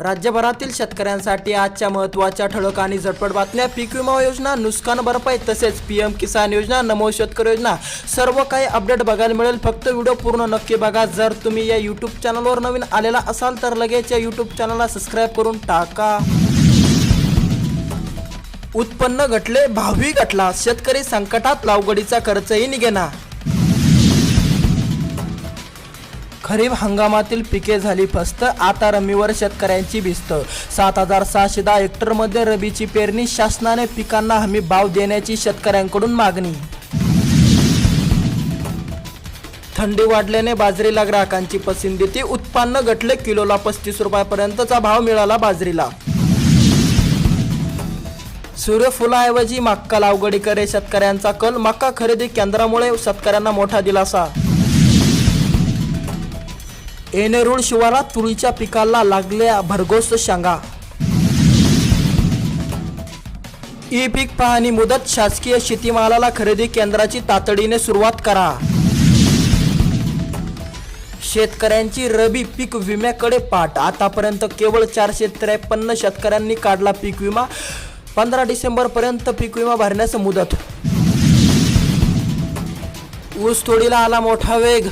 राज्यभरातील शेतकऱ्यांसाठी आजच्या महत्त्वाच्या ठळक आणि झटपट बातम्या पीक विमा योजना नुकसान भरपाई तसेच पी एम किसान योजना नमो शेतकरी योजना सर्व काही अपडेट बघायला मिळेल. फक्त व्हिडिओ पूर्ण नक्की बघा. जर तुम्ही या यूट्यूब चॅनलवर नवीन आलेला असाल तर लगेच या यूट्यूब चॅनलला सबस्क्राईब करून टाका. उत्पन्न घटले भावही घटला. शेतकरी संकटात लावगडीचा खर्चही निघेना. खरीप हंगामातील पिके झाली फस्त आता रमीवर शेतकऱ्यांची भिस्त. सात हजार सहाशे दहा हेक्टरमध्ये रबीची पेरणी शासनाने पिकांना हमी भाव देण्याची शेतकऱ्यांकडून मागणी. थंडी वाढल्याने बाजरीला ग्राहकांची पसंती उत्पन्न घटले किलोला पस्तीस रुपयापर्यंतचा भाव मिळाला बाजरीला. सूर्यफुलाऐवजी मक्का लावगडी करे शेतकऱ्यांचा कल मक्का खरेदी केंद्रामुळे शेतकऱ्यांना मोठा दिलासा. एनेरूळ शिवारात तुरीच्या पिकाला लागल्या भरघोस शांगा. ई पीक पाहणी मुदत शासकीय शेतीमालाला खरेदी केंद्राची तातडीने सुरुवात करा. शेतकऱ्यांची रबी पीक विम्याकडे पाठ. आतापर्यंत केवळ चारशे त्रेपन्न शेतकऱ्यांनी काढला पीक विमा. पंधरा डिसेंबर पर्यंत पीक विमा भरण्यास मुदत. ऊस तोडीला आला मोठा वेग.